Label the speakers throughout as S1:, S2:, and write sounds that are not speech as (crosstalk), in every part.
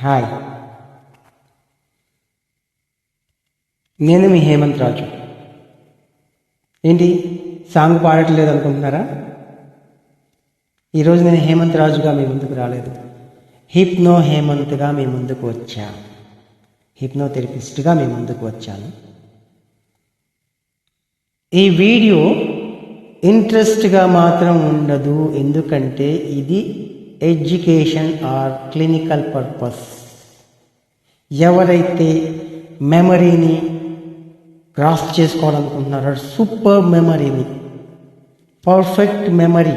S1: Hi. నేను మీ హేమంత్ రాజు. ఏంటి song పాడట్లేదు అనుకుంటున్నారా ఈరోజు నేను హేమంత్ రాజుగా మీ ముందుకు రాలేదు. హిప్నో హేమంత్గా మీ ముందుకు వచ్చా. హిప్నో థెరపిస్ట్గా మీ ముందుకు వచ్చాను. ఈ వీడియో ఇంట్రెస్ట్గా మాత్రం ఉండదు ఎందుకంటే ఇది ఎడ్యుకేషన్ ఆర్ క్లినికల్ పర్పస్. ఎవరైతే మెమరీని క్రాస్ చేసుకోవాలనుకుంటున్నారో సూపర్ మెమరీని పర్ఫెక్ట్ మెమరీ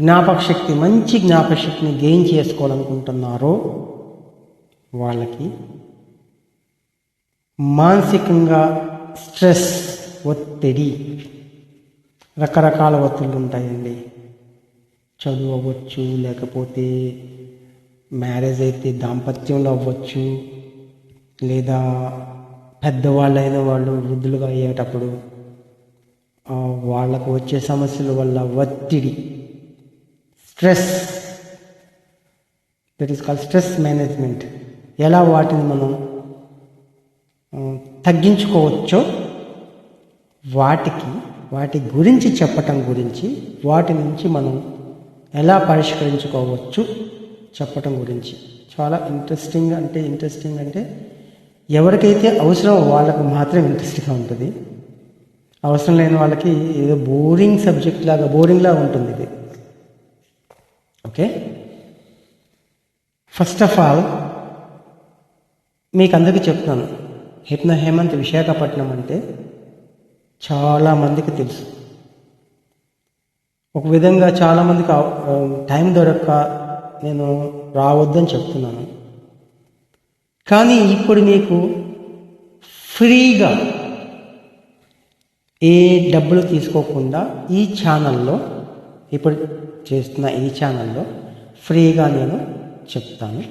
S1: జ్ఞాపక శక్తి మంచి జ్ఞాపక శక్తిని గెయిన్ చేసుకోవాలనుకుంటున్నారో వాళ్ళకి మానసికంగా స్ట్రెస్ ఒత్తిడి రకరకాల ఒత్తిళ్ళు ఉంటాయండి. చదువు అవ్వచ్చు లేకపోతే మ్యారేజ్ అయితే దాంపత్యంలో అవ్వచ్చు లేదా పెద్దవాళ్ళైన వాళ్ళు వృద్ధులుగా అయ్యేటప్పుడు వాళ్ళకు వచ్చే సమస్యల వల్ల ఒత్తిడి stress that is call stress management ఎలా వాటిని మనం తగ్గించుకోవచ్చో వాటికి వాటి గురించి చెప్పటం గురించి వాటి నుంచి మనం ఎలా పరిష్కరించుకోవచ్చు చెప్పటం గురించి. చాలా ఇంట్రెస్టింగ్ అంటే ఇంట్రెస్టింగ్ అంటే ఎవరికైతే అవసరం వాళ్ళకు మాత్రం ఇంట్రెస్ట్గా ఉంటుంది. అవసరం లేని వాళ్ళకి ఏదో బోరింగ్ సబ్జెక్ట్ లాగా బోరింగ్లా ఉంటుంది ఇది. ఓకే ఫస్ట్ ఆఫ్ ఆల్ మీకు అందరికీ చెప్తాను హిప్న హేమంత్ విశాఖపట్నం అంటే చాలా మందికి తెలుసు. ఒక విధంగా చాలామందికి టైం దొరక్క నేను రావద్దని చెప్తున్నాను. కానీ ఇప్పుడు మీకు ఫ్రీగా ఏ డబ్బులు తీసుకోకుండా ఈ ఛానల్లో ఇప్పుడు చేస్తున్న ఈ ఛానల్లో ఫ్రీగా నేను చెప్తాను.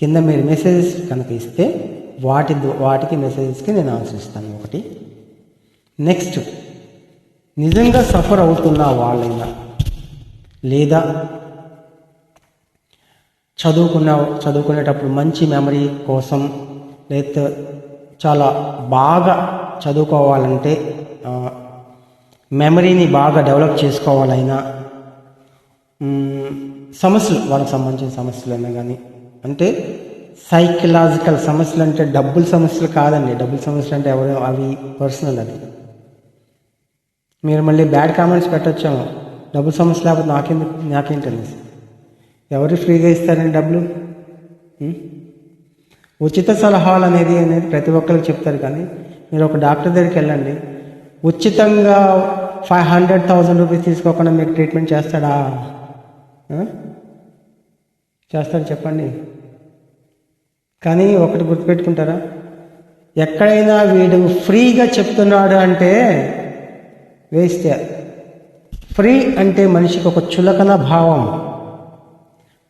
S1: కింద మీరు మెసేజెస్ కనుక ఇస్తే వాటి వాటికి మెసేజెస్కి నేను ఆన్సర్ ఇస్తాను ఒకటి. నెక్స్ట్ నిజంగా సఫర్ అవుతున్న వాళ్ళైనా లేదా చదువుకున్న చదువుకునేటప్పుడు మంచి మెమరీ కోసం లేదా చాలా బాగా చదువుకోవాలంటే మెమరీని బాగా డెవలప్ చేసుకోవాలైనా సమస్యలు వాళ్ళకి సంబంధించిన సమస్యలైనా కానీ అంటే సైకలాజికల్ సమస్యలు అంటే డబ్బుల సమస్యలు కాదండి. డబ్బుల సమస్యలు అంటే ఎవరు అవి పర్సనల్ అది. మీరు మళ్ళీ బ్యాడ్ కామెంట్స్ పెట్టొచ్చాము. డబ్బు సమస్య లేకపోతే నాకెందుకు నాకేంటనేసి ఎవరు ఫ్రీగా ఇస్తారండి డబ్బులు? ఉచిత సలహాలు అనేది అనేది ప్రతి ఒక్కరికి చెప్తారు కానీ మీరు ఒక డాక్టర్ దగ్గరికి వెళ్ళండి. ఉచితంగా ఫైవ్ హండ్రెడ్ థౌజండ్ రూపీస్ తీసుకోకుండా మీకు ట్రీట్మెంట్ చేస్తాడా? చేస్తాడు చెప్పండి. కానీ ఒకటి గుర్తుపెట్టుకుంటారా? ఎక్కడైనా వీడు ఫ్రీగా చెప్తున్నాడు అంటే వేస్తే ఫ్రీ అంటే మనిషికి ఒక చులకన భావం.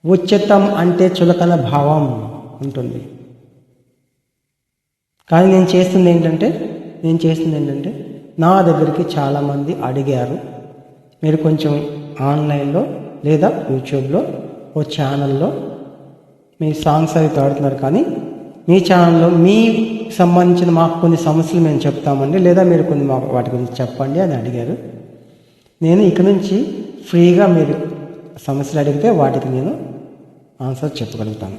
S1: ఉచితం అంటే చులకన భావం ఉంటుంది. కానీ నేను చేస్తుంది ఏంటంటే నేను చేస్తుంది ఏంటంటే నా దగ్గరికి చాలామంది అడిగారు. మీరు కొంచెం ఆన్లైన్లో లేదా యూట్యూబ్లో ఓ ఛానల్లో మీ సాంగ్స్ అవి పాడుతున్నారు కానీ మీ ఛానల్లో మీ సంబంధించిన మాకు కొన్ని సమస్యలు మేము చెప్తామండి లేదా మీరు కొన్ని మాకు వాటి గురించి చెప్పండి అని అడిగారు. నేను ఇక నుంచి ఫ్రీగా మీరు సమస్యలు అడిగితే వాటికి నేను ఆన్సర్ చెప్పగలుగుతాను.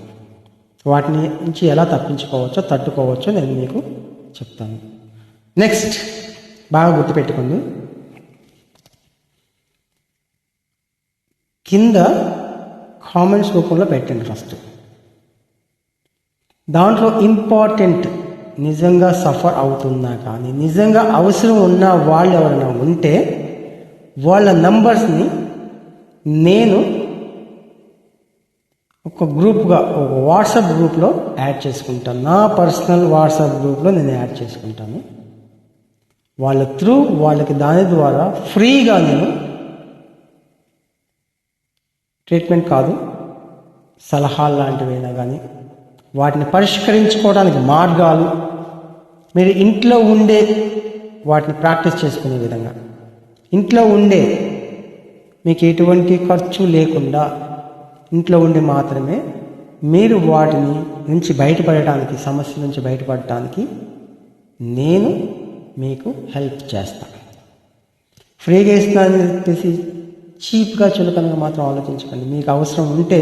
S1: వాటిని నుంచి ఎలా తప్పించుకోవచ్చో తట్టుకోవచ్చో నేను మీకు చెప్తాను. నెక్స్ట్ బాగా గుర్తుపెట్టుకోండి. కింద కామెంట్స్ రూపంలో పెట్టండి ఫస్ట్ దాంట్లో ఇంపార్టెంట్ నిజంగా సఫర్ అవుతున్నా కానీ నిజంగా అవసరం ఉన్న వాళ్ళు ఎవరైనా ఉంటే వాళ్ళ నంబర్స్ని నేను ఒక గ్రూప్గా ఒక వాట్సాప్ గ్రూప్లో యాడ్ చేసుకుంటాను. నా పర్సనల్ వాట్సాప్ గ్రూప్లో నేను యాడ్ చేసుకుంటాను. వాళ్ళ త్రూ వాళ్ళకి దాని ద్వారా ఫ్రీగా నేను ట్రీట్మెంట్ కాదు సలహాలు లాంటివైనా కానీ వాటిని పరిష్కరించుకోవడానికి మార్గాలు మీరు ఇంట్లో ఉండే వాటిని ప్రాక్టీస్ చేసుకునే విధంగా. ఇంట్లో ఉండే మీకు ఎటువంటి ఖర్చు లేకుండా ఇంట్లో ఉండి మాత్రమే మీరు వాటిని నుంచి బయటపడటానికి సమస్య నుంచి బయటపడటానికి నేను మీకు హెల్ప్ చేస్తాను ఫ్రీగా ఇస్తున్నానని చెప్పేసి చీప్గా చులకనగా మాత్రం ఆలోచించకండి. మీకు అవసరం ఉంటే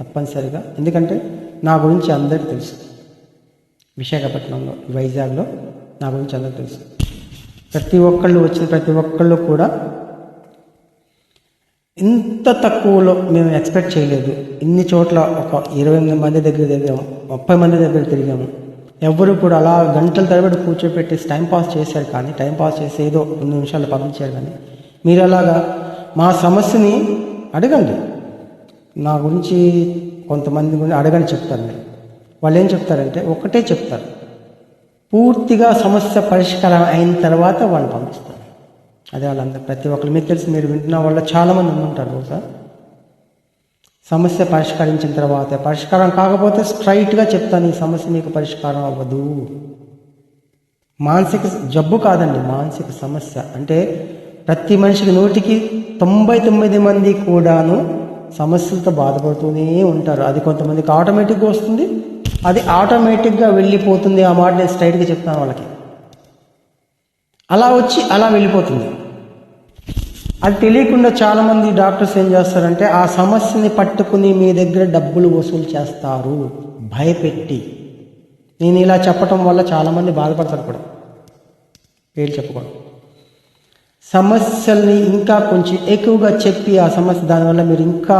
S1: తప్పనిసరిగా. ఎందుకంటే నా గురించి అందరికీ తెలుసు. విశాఖపట్నంలో వైజాగ్లో నా గురించి అందరికీ తెలుసు. ప్రతి ఒక్కళ్ళు వచ్చిన ప్రతి ఒక్కళ్ళు కూడా ఇంత తక్కువలో మేము ఎక్స్పెక్ట్ చేయలేదు. ఇన్ని చోట్ల ఒక ఇరవై ఎనిమిది మంది దగ్గర తిరిగాము ముప్పై మంది దగ్గర తిరిగాము. ఎవరు కూడా అలా గంటల తరబడి కూర్చోపెట్టి టైం పాస్ చేశారు కానీ టైం పాస్ చేసి ఏదో రెండు నిమిషాలు పంపించారు కానీ మీరు అలాగా మా సమస్యని అడగండి. నా గురించి కొంతమంది గురించి అడగని చెప్తారు మీరు. వాళ్ళు ఏం చెప్తారంటే ఒకటే చెప్తారు. పూర్తిగా సమస్య పరిష్కారం అయిన తర్వాత వాళ్ళు పంపిస్తారు. అదే వాళ్ళందరూ ప్రతి ఒక్కరు మీకు తెలిసి మీరు వింటున్న వాళ్ళు చాలామంది ఉంటారు బహుశా. సమస్య పరిష్కరించిన తర్వాత పరిష్కారం కాకపోతే స్ట్రైట్గా చెప్తాను ఈ సమస్య మీకు పరిష్కారం అవ్వదు. మానసిక జబ్బు కాదండి మానసిక సమస్య. అంటే ప్రతి మనిషికి నూటికి తొంభై తొమ్మిది మంది కూడాను సమస్యలతో బాధపడుతూనే ఉంటారు. అది కొంతమందికి ఆటోమేటిక్గా వస్తుంది. అది ఆటోమేటిక్గా వెళ్ళిపోతుంది. ఆ మాట నేను స్ట్రైట్గా చెప్తాను వాళ్ళకి. అలా వచ్చి అలా వెళ్ళిపోతుంది. అది తెలియకుండా చాలామంది డాక్టర్స్ ఏం చేస్తారంటే ఆ సమస్యని పట్టుకుని మీ దగ్గర డబ్బులు వసూలు చేస్తారు. భయపెట్టి. నేను ఇలా చెప్పటం వల్ల చాలామంది బాధపడతారు కూడా. పేరు చెప్పకూడదు. సమస్యల్ని ఇంకా కొంచెం ఎక్కువగా చెప్పి ఆ సమస్య దానివల్ల మీరు ఇంకా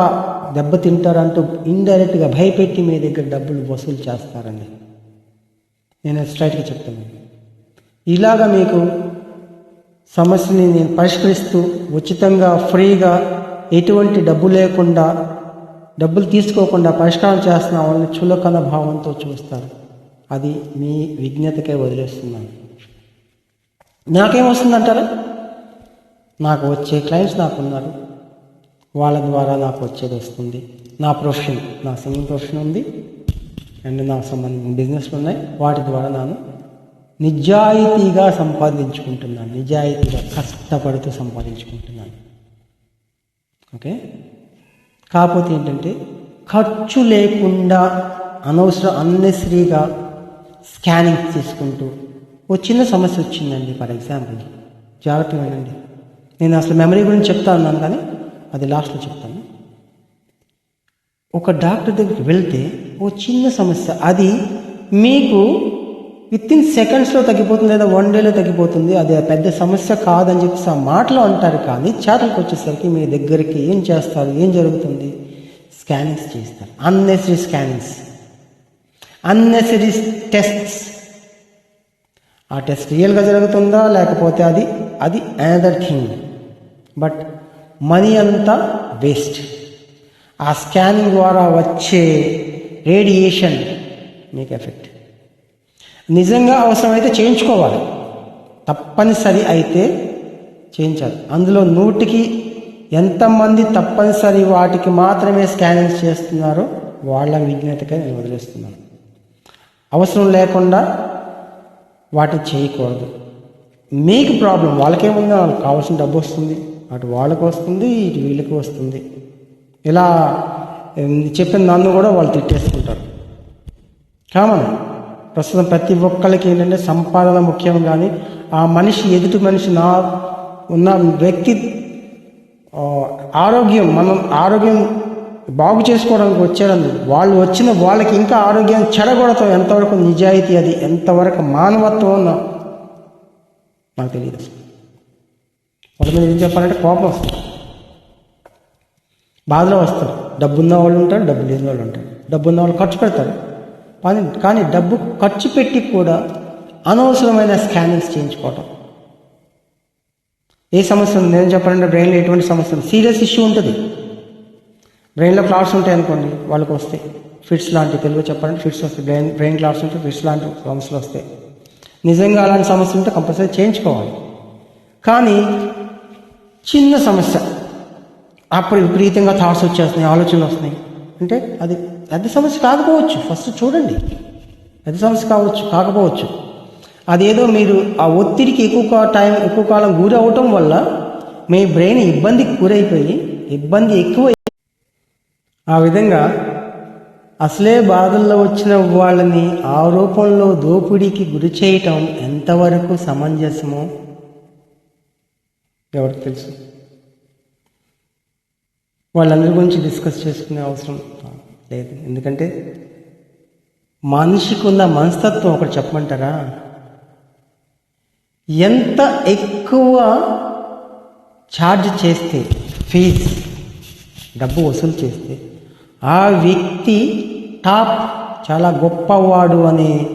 S1: దెబ్బతింటారంటూ ఇండైరెక్ట్గా భయపెట్టి మీ దగ్గర డబ్బులు వసూలు చేస్తారండి. నేను స్ట్రైట్గా చెప్తాను ఇలాగా మీకు సమస్యని నేను పరిష్కరిస్తూ ఉచితంగా ఫ్రీగా ఎటువంటి డబ్బు లేకుండా డబ్బులు తీసుకోకుండా పరిష్కారం చేస్తున్న వాళ్ళని చులకన భావంతో చూస్తారు. అది మీ విజ్ఞతకే వదిలేస్తున్నాను. నాకేం వస్తుందంటారా? నాకు వచ్చే క్లయింట్స్ నాకున్నారు వాళ్ళ ద్వారా నాకు వచ్చేది వస్తుంది. నా ప్రొఫెషన్ నా సింగింగ్ ప్రొఫెషన్ ఉంది. అండ్ నాకు సంబంధించిన బిజినెస్లు ఉన్నాయి. వాటి ద్వారా నేను నిజాయితీగా సంపాదించుకుంటున్నాను. నిజాయితీగా కష్టపడుతూ సంపాదించుకుంటున్నాను. ఓకే కాకపోతే ఏంటంటే ఖర్చు లేకుండా అనవసర అన్నెసరీగా స్కానింగ్ తీసుకుంటూ ఓ చిన్న సమస్య వచ్చిందండి. ఫర్ ఎగ్జాంపుల్ జాగ్రత్త వినండి నేను అసలు మెమరీ గురించి చెప్తా ఉన్నాను కానీ అది లాస్ట్లో చెప్తాను. ఒక డాక్టర్ దగ్గరికి వెళ్తే ఓ చిన్న సమస్య. అది మీకు విత్ ఇన్ సెకండ్స్లో తగ్గిపోతుంది లేదా వన్ డేలో తగ్గిపోతుంది. అది పెద్ద సమస్య కాదని చెప్పేసి ఆ మాటలో అంటారు కానీ చేతలకు వచ్చేసరికి మీ దగ్గరికి ఏం చేస్తారు? ఏం జరుగుతుంది? స్కానింగ్స్ చేస్తారు. అన్నెసరీ స్కానింగ్స్ అన్నెసరీ టెస్ట్స్ ఆ టెస్ట్ రియల్గా జరుగుతుందా? లేకపోతే అది అది అనదర్ థింగ్ బట్ మనీ అంతా వేస్ట్. ఆ స్కానింగ్ ద్వారా వచ్చే రేడియేషన్ మీకు ఎఫెక్ట్. నిజంగా అవసరమైతే చేయించుకోవాలి. తప్పనిసరి అయితే చేయించాలి. అందులో నూటికి ఎంతమంది తప్పనిసరి వాటికి మాత్రమే స్కానింగ్స్ చేస్తున్నారో వాళ్ళ విజ్ఞతకే నేను వదిలేస్తున్నాను. అవసరం లేకుండా వాటిని చేయకూడదు. మీకు ప్రాబ్లం వాళ్ళకేముందో? వాళ్ళకి కావాల్సిన డబ్బు వస్తుంది. అటు వాళ్ళకు వస్తుంది ఇటు వీళ్ళకి వస్తుంది. ఇలా చెప్పిన నన్ను కూడా వాళ్ళు తిట్టేసుకుంటారు. కామన్? ప్రస్తుతం ప్రతి ఒక్కరికి ఏంటంటే సంపాదన ముఖ్యం కానీ ఆ మనిషి ఎదుటి మనిషి నా ఉన్న వ్యక్తి ఆరోగ్యం మనం ఆరోగ్యం బాగు చేసుకోవడానికి వచ్చారని వాళ్ళు వచ్చిన వాళ్ళకి ఇంకా ఆరోగ్యం చెడగొడతాం. ఎంతవరకు నిజాయితీ అది ఎంతవరకు మానవత్వం నాకు తెలియదు వాళ్ళ మీద ఏం చెప్పాలంటే కోపం వస్తుంది. బాధలో వస్తారు. డబ్బు ఉన్న వాళ్ళు ఉంటారు డబ్బు లేని వాళ్ళు ఉంటారు. డబ్బు ఉన్న వాళ్ళు ఖర్చు పెడతారు. కానీ కానీ డబ్బు ఖర్చు పెట్టి కూడా అనవసరమైన స్కానింగ్స్ చేయించుకోవటం. ఏ సమస్య ఉంది? నేను చెప్పాలంటే బ్రెయిన్లో ఎటువంటి సమస్య ఉంది? సీరియస్ ఇష్యూ ఉంటుంది. బ్రెయిన్లో క్లాట్స్ ఉంటాయి అనుకోండి వాళ్ళకి వస్తాయి. ఫిట్స్ లాంటి తెలుగు చెప్పాలంటే ఫిట్స్ వస్తాయి. బ్రెయిన్ బ్రెయిన్ క్లాట్స్ ఉంటే ఫిట్స్ లాంటి సమస్యలు వస్తాయి. నిజంగా అలాంటి సమస్యలు ఉంటే కంపల్సరీ చేయించుకోవాలి. కానీ చిన్న సమస్య. అప్పుడు విపరీతంగా థాట్స్ వచ్చేస్తున్నాయి ఆలోచనలు వస్తున్నాయి. అంటే అది పెద్ద సమస్య కాకపోవచ్చు. ఫస్ట్ చూడండి. పెద్ద సమస్య కావచ్చు కాకపోవచ్చు. అదేదో మీరు ఆ ఒత్తిడికి ఎక్కువ టైం ఎక్కువ కాలం గురి అవటం వల్ల మీ బ్రెయిన్ ఇబ్బందికి గురైపోయి ఇబ్బంది ఎక్కువ ఆ విధంగా అసలే బాధల్లో వచ్చిన వాళ్ళని ఆ రూపంలో దోపిడీకి గురి చేయటం ఎంతవరకు సమంజసమో ఎవరికి తెలుసు? వాళ్ళందరి గురించి డిస్కస్ చేసుకునే అవసరం లేదు. ఎందుకంటే మనిషికి ఉన్న మనస్తత్వం ఒకటి చెప్పమంటారా? ఎంత ఎక్కువ ఛార్జ్ చేస్తే ఫీజ్ డబ్బు వసూలు చేస్తే ఆ వ్యక్తి టాప్ చాలా గొప్పవాడు అనే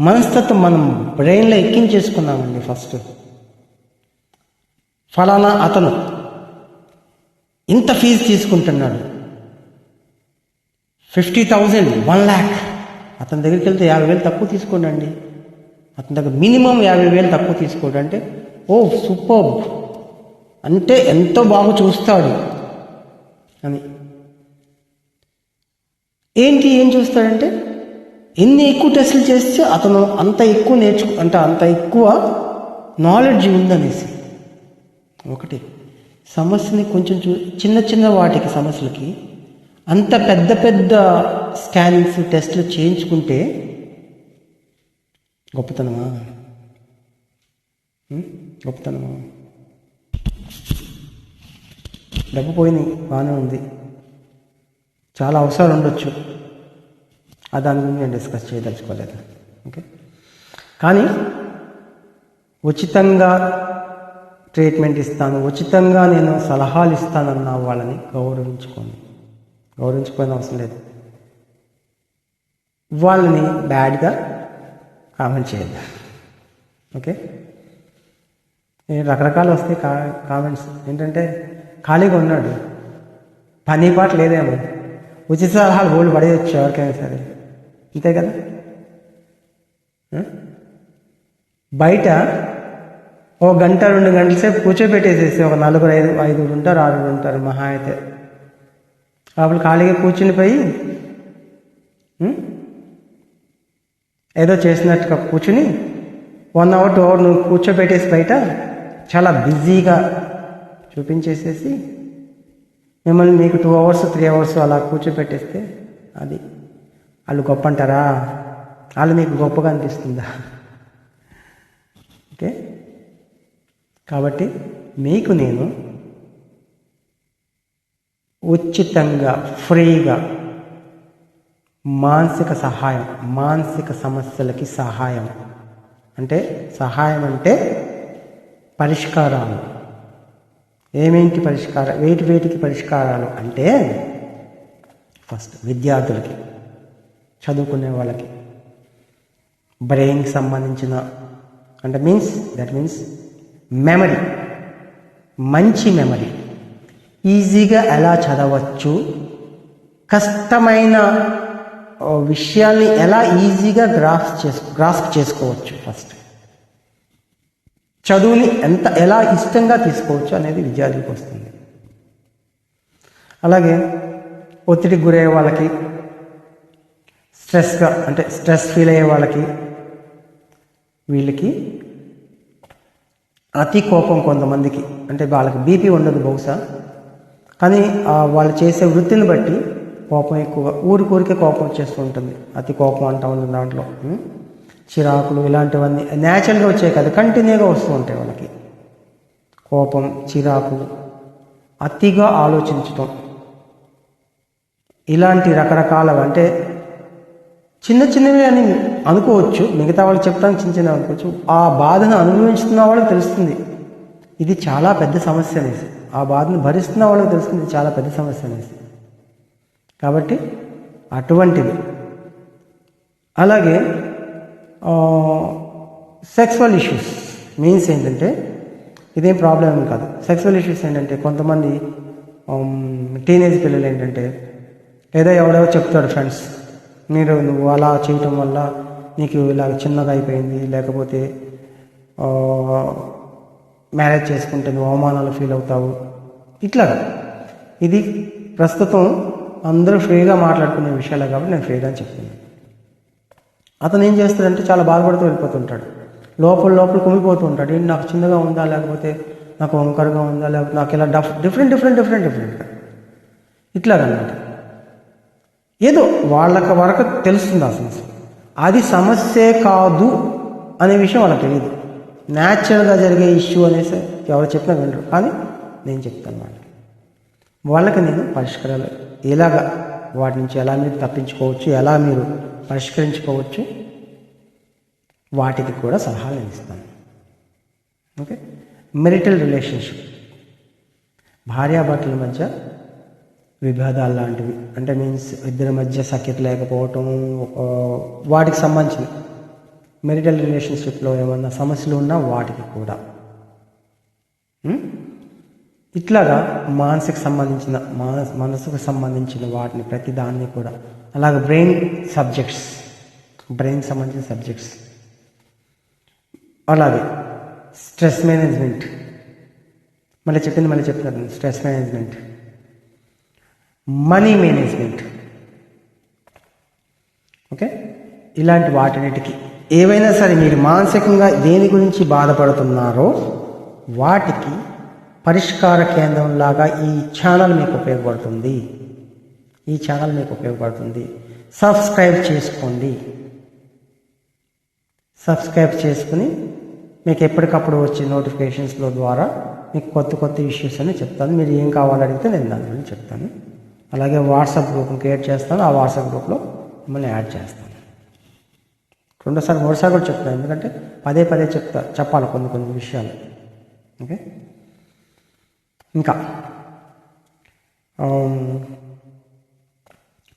S1: మనస్తత్వం మనం బ్రెయిన్లో ఎక్కించేసుకున్నామండి ఫస్ట్ ఫలానా అతను ఇంత ఫీజు తీసుకుంటున్నాడు. Fifty thousand one lakh. అతని దగ్గరికి వెళ్తే యాభై వేలు తక్కువ తీసుకోండి అతని దగ్గర మినిమం యాభై వేలు తక్కువ తీసుకోడు అంటే ఓ సూపర్. అంటే ఎంతో బాగా చూస్తాడు. అని. ఏంటి ఏం చూస్తాడంటే ఎన్ని ఎక్కువ టెస్టులు చేస్తే అతను అంత ఎక్కువ నేర్చుకు అంటే అంత ఎక్కువ నాలెడ్జ్ ఉందనేసి. ఒకటి. సమస్యని కొంచెం చూ చిన్న చిన్న వాటికి సమస్యలకి అంత పెద్ద పెద్ద స్కానింగ్స్ టెస్టులు చేయించుకుంటే గొప్పతనమా? గొప్పతనమా? డబ్బు పోయింది బాగానే ఉంది. చాలా అవసరాలు ఉండొచ్చు. ఆ దాని గురించి నేను డిస్కస్ చేయదలుచుకోలేదు. ఓకే? కానీ ఉచితంగా ట్రీట్మెంట్ ఇస్తాను ఉచితంగా నేను సలహాలు ఇస్తానన్న వాళ్ళని గౌరవించుకోండి. గౌరవించుకోని అవసరం లేదు. వాళ్ళని బ్యాడ్గా కామెంట్ చేయద్దు. ఓకే? రకరకాలు వస్తాయి కా కామెంట్స్. ఏంటంటే ఖాళీగా ఉన్నాడు. పని పాట లేదేమో. ఉచిత సలహాలు బోల్డ్ పడేయచ్చు ఎవరికైనా సరే. అంతే కదా? బయట ఓ గంట రెండు గంటల సేపు కూర్చోబెట్టేసేసి ఒక నలుగురు ఐదు ఐదుగురు ఉంటారు ఆరుగురు ఉంటారు మహా అయితే. లోపల ఖాళీగా కూర్చుని పోయి ఏదో చేసినట్టుగా కూర్చుని వన్ అవర్ టూ అవర్ నువ్వు కూర్చోబెట్టేసి బయట చాలా బిజీగా చూపించేసేసి మిమ్మల్ని మీకు టూ అవర్స్ త్రీ అవర్స్ అలా కూర్చోబెట్టేస్తే అది. వాళ్ళు గొప్ప అంటారా? వాళ్ళు మీకు గొప్పగా అనిపిస్తుందా? (laughs) ఓకే? కాబట్టి మీకు నేను ఉచితంగా ఫ్రీగా మానసిక సహాయం మానసిక సమస్యలకి సహాయం. అంటే సహాయం అంటే పరిష్కారాలు. ఏమేంటి పరిష్కారం వేటి వేటికి పరిష్కారాలు అంటే ఫస్ట్ విద్యార్థులకి చదువుకునే వాళ్ళకి. బ్రెయిన్కి సంబంధించిన అంటే మీన్స్ దట్ మీన్స్ మెమరీ. మంచి మెమరీ. ఈజీగా ఎలా చదవచ్చు? కష్టమైన విషయాన్ని విషయాల్ని ఎలా ఈజీగా గ్రాఫ్ చేసు గ్రాస్ప్ చేసుకోవచ్చు ఫస్ట్? చదువుని ఎంత ఎలా ఇష్టంగా తీసుకోవచ్చు అనేది విద్యార్థికి వస్తుంది. అలాగే ఒత్తిడికి గురయ్యే వాళ్ళకి స్ట్రెస్గా అంటే స్ట్రెస్ ఫీల్ అయ్యే వాళ్ళకి వీళ్ళకి అతి కోపం కొంతమందికి. అంటే వాళ్ళకి బీపీ ఉండదు బహుశా. కానీ వాళ్ళు చేసే వృత్తిని బట్టి కోపం ఎక్కువగా ఊరికూరికే కోపం వచ్చేస్తూ ఉంటుంది. అతి కోపం అంటూ ఉంటుంది దాంట్లో. చిరాకులు ఇలాంటివన్నీ న్యాచురల్గా వచ్చాయి కదా. కంటిన్యూగా వస్తూ ఉంటాయి వాళ్ళకి. కోపం చిరాకు అతిగా ఆలోచించటం. ఇలాంటి రకరకాల అంటే చిన్న చిన్నవి అని అనుకోవచ్చు మిగతా వాళ్ళు చెప్తాను చిన్న చిన్నవి అనుకోవచ్చు. ఆ బాధను అనుభవిస్తున్న వాళ్ళకి తెలుస్తుంది. ఇది చాలా పెద్ద సమస్య అనేసి. ఆ బాధను భరిస్తున్న వాళ్ళకి తెలుస్తుంది చాలా పెద్ద సమస్య అనేసి. కాబట్టి అటువంటిది. అలాగే సెక్సువల్ ఇష్యూస్ మీన్స్ ఏంటంటే ఇదేం ప్రాబ్లం ఏమి కాదు. సెక్సువల్ ఇష్యూస్ ఏంటంటే కొంతమంది టీనేజ్ పిల్లలు ఏంటంటే ఏదో ఎవడో చెప్తాడు ఫ్రెండ్స్ మీరు నువ్వు అలా చేయటం వల్ల నీకు ఇలా చిన్నగా అయిపోయింది లేకపోతే మ్యారేజ్ చేసుకుంటే నువ్వు అవమానాలు ఫీల్ అవుతావు. ఇట్లా ఇది ప్రస్తుతం అందరూ ఫ్రీగా మాట్లాడుకునే విషయాలే కాబట్టి నేను ఫ్రీగా చెప్తున్నాను. అతను ఏం చేస్తాడంటే చాలా బాధపడుతూ వెళ్ళిపోతుంటాడు. లోపల లోపల కుమిపోతూ ఉంటాడు. ఏంటి నాకు చిన్నగా ఉందా లేకపోతే నాకు వంకరగా ఉందా లేకపోతే నాకు ఇలా డఫ్ డిఫరెంట్ డిఫరెంట్ డిఫరెంట్ డిఫరెంట్. ఇట్లాగనమాట. ఏదో వాళ్ళకి వరకు తెలుస్తుంది ఆ సమస్య. అది సమస్యే కాదు అనే విషయం వాళ్ళకి తెలియదు. న్యాచురల్గా జరిగే ఇష్యూ అనేసి ఎవరు చెప్పినా వినరు. కానీ నేను చెప్తాను వాళ్ళకి వాళ్ళకి నేను పరిష్కారాలు ఎలాగా వాటి నుంచి ఎలా మీరు తప్పించుకోవచ్చు ఎలా మీరు పరిష్కరించుకోవచ్చు వాటికి కూడా సలహాలు నేను ఇస్తాను. ఓకే మెరిటల్ రిలేషన్షిప్ భార్యాభర్తల మధ్య విభేదాలు లాంటివి. అంటే మీన్స్ ఇద్దరి మధ్య సఖ్యత లేకపోవటం వాటికి సంబంధించిన మెరిటల్ రిలేషన్షిప్లో ఏమన్నా సమస్యలు ఉన్నా వాటికి కూడా. ఇట్లాగా మానసిక సంబంధించిన మానస్ మనసుకు సంబంధించిన వాటిని ప్రతి దాన్ని కూడా. అలాగే బ్రెయిన్ సబ్జెక్ట్స్ బ్రెయిన్ సంబంధించిన సబ్జెక్ట్స్ అలాగే స్ట్రెస్ మేనేజ్మెంట్ మళ్ళీ చెప్పింది మళ్ళీ చెప్తాను stress management money management okay ఇలాంటి వాటిన్నిటికి. ఏవైనా సరే మీరు మానసికంగా దేని గురించి బాధపడుతున్నారో వాటికి పరిష్కార కేంద్రం లాగా ఈ ఛానల్ మీకు ఉపయోగపడుతుంది. ఈ ఛానల్ మీకు ఉపయోగపడుతుంది. సబ్స్క్రైబ్ చేసుకోండి. సబ్స్క్రైబ్ చేసుకుని మీకు ఎప్పటికప్పుడు వచ్చే నోటిఫికేషన్స్లో ద్వారా మీకు కొత్త కొత్త ఇష్యూస్ అని చెప్తాను. మీరు ఏం కావాలడిగితే నేను దాని గురించి చెప్తాను. అలాగే వాట్సాప్ గ్రూప్ని క్రియేట్ చేస్తాను ఆ వాట్సాప్ గ్రూప్లో మిమ్మల్ని యాడ్ చేస్తాను. రెండోసారి మూడోసారి కూడా చెప్తాను ఎందుకంటే పదే పదే చెప్తా చెప్పాలి కొన్ని కొన్ని విషయాలు. ఓకే? ఇంకా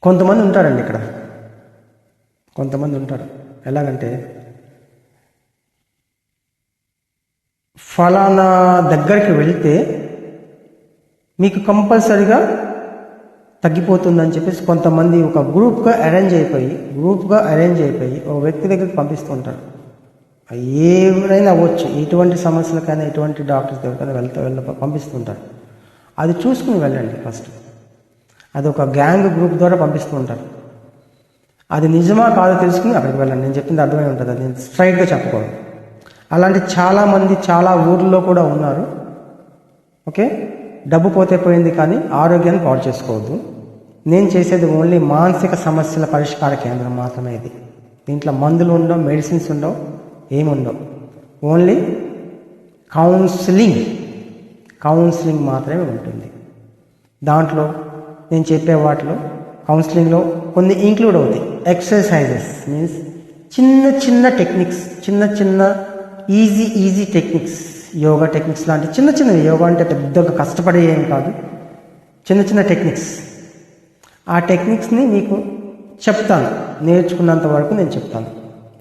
S1: కొంతమంది ఉంటారండి ఇక్కడ. కొంతమంది ఉంటారు. ఎలాగంటే ఫలానా దగ్గరికి వెళ్తే మీకు కంపల్సరిగా తగ్గిపోతుందని చెప్పేసి కొంతమంది ఒక గ్రూప్గా అరేంజ్ అయిపోయి గ్రూప్గా అరేంజ్ అయిపోయి ఒక వ్యక్తి దగ్గరికి పంపిస్తుంటారు. ఉంటారు అవ్వచ్చు. ఎటువంటి సమస్యలకైనా ఎటువంటి డాక్టర్స్ దగ్గరికైనా వెళ్తా వెళ్ళ పంపిస్తుంటారు. అది చూసుకుని వెళ్ళండి ఫస్ట్ అది ఒక గ్యాంగ్ గ్రూప్ ద్వారా పంపిస్తుంటారు. అది నిజమా కాదో తెలుసుకుని అక్కడికి వెళ్ళండి. నేను చెప్పింది అర్థమై ఉంటుంది. అది నేను స్ట్రైట్గా చెప్పకూడదు. అలాంటి చాలామంది చాలా ఊర్లో కూడా ఉన్నారు. ఓకే? డబ్బు పోతే పోయింది కానీ ఆరోగ్యాన్ని పాడు చేసుకోవద్దు. నేను చేసేది ఓన్లీ మానసిక సమస్యల పరిష్కార కేంద్రం మాత్రమే ఇది. దీంట్లో మందులు ఉండవు మెడిసిన్స్ ఉండవు ఏముండవు. ఓన్లీ కౌన్సిలింగ్ కౌన్సిలింగ్ మాత్రమే ఉంటుంది. దాంట్లో నేను చెప్పే వాటిలో కౌన్సిలింగ్లో కొన్ని ఇంక్లూడ్ అవుతాయి. ఎక్సర్సైజెస్ మీన్స్ చిన్న చిన్న టెక్నిక్స్ చిన్న చిన్న easy easy techniques. Yoga techniques లాంటి చిన్న చిన్నవి యోగా అంటే పెద్దగా కష్టపడే ఏం కాదు. చిన్న చిన్న టెక్నిక్స్. ఆ టెక్నిక్స్ని మీకు చెప్తాను. నేర్చుకున్నంత వరకు నేను చెప్తాను.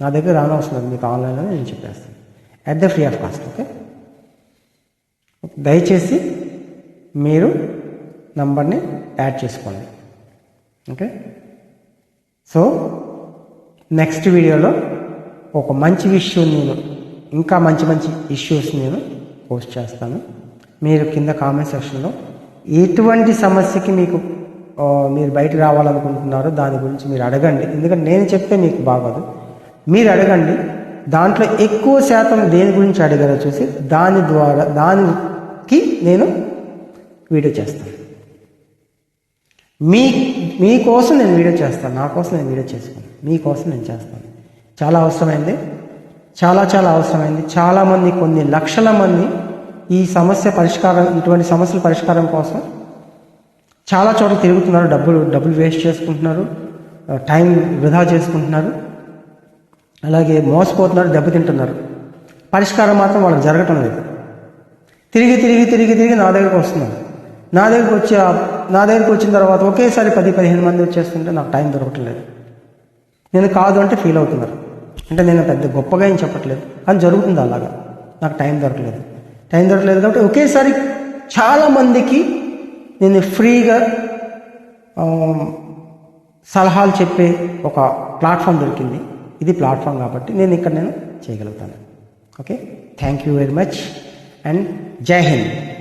S1: నా దగ్గర రానవసరం లేదు. మీకు ఆన్లైన్లో నేను చెప్పేస్తాను. At the free of cost okay దయచేసి మీరు నంబర్ని యాడ్ చేసుకోండి. ఓకే సో నెక్స్ట్ వీడియోలో ఒక మంచి విషయం నేను ఇంకా మంచి మంచి ఇష్యూస్ నేను పోస్ట్ చేస్తాను. మీరు కింద కామెంట్ సెక్షన్లో ఎటువంటి సమస్యకి మీకు మీరు బయట రావాలనుకుంటున్నారో దాని గురించి మీరు అడగండి. ఎందుకంటే నేను చెప్తే మీకు బాగోదు. మీరు అడగండి. దాంట్లో ఎక్కువ శాతం దేని గురించి అడిగారో చూసి దాని ద్వారా దానికి నేను వీడియో చేస్తాను. మీ మీకోసం నేను వీడియో చేస్తాను. నా కోసం నేను వీడియో చేసుకోను మీకోసం నేను చేస్తాను. చాలా అవసరమైంది. చాలా చాలా అవసరమైంది. చాలామంది కొన్ని లక్షల మంది ఈ సమస్య పరిష్కారం ఇటువంటి సమస్యల పరిష్కారం కోసం చాలా చోట్ల తిరుగుతున్నారు. డబ్బులు డబ్బులు వేస్ట్ చేసుకుంటున్నారు. టైం వృధా చేసుకుంటున్నారు. అలాగే మోసపోతున్నారు దెబ్బతింటున్నారు. పరిష్కారం మాత్రం వాళ్ళకి జరగటం లేదు. తిరిగి తిరిగి తిరిగి తిరిగి నా దగ్గరకు వస్తున్నారు. నా దగ్గరకు వచ్చి నా దగ్గరకు వచ్చిన తర్వాత ఒకేసారి పది పదిహేను మంది వచ్చేస్తుంటే నాకు టైం దొరకటం లేదు నేను కాదు అంటే ఫీల్ అవుతున్నారు. అంటే నేను పెద్ద గొప్పగా ఏం చెప్పట్లేదు. కానీ జరుగుతుంది అలాగా. నాకు టైం దొరకలేదు. టైం దొరకలేదు కాబట్టి ఒకేసారి చాలా మందికి నేను ఫ్రీగా సలహాలు చెప్పే ఒక ప్లాట్ఫామ్ దొరికింది. ఇది ప్లాట్ఫామ్ కాబట్టి నేను ఇక్కడ నేను చేయగలుగుతాను. Okay? Thank you very much. And Jai Hind.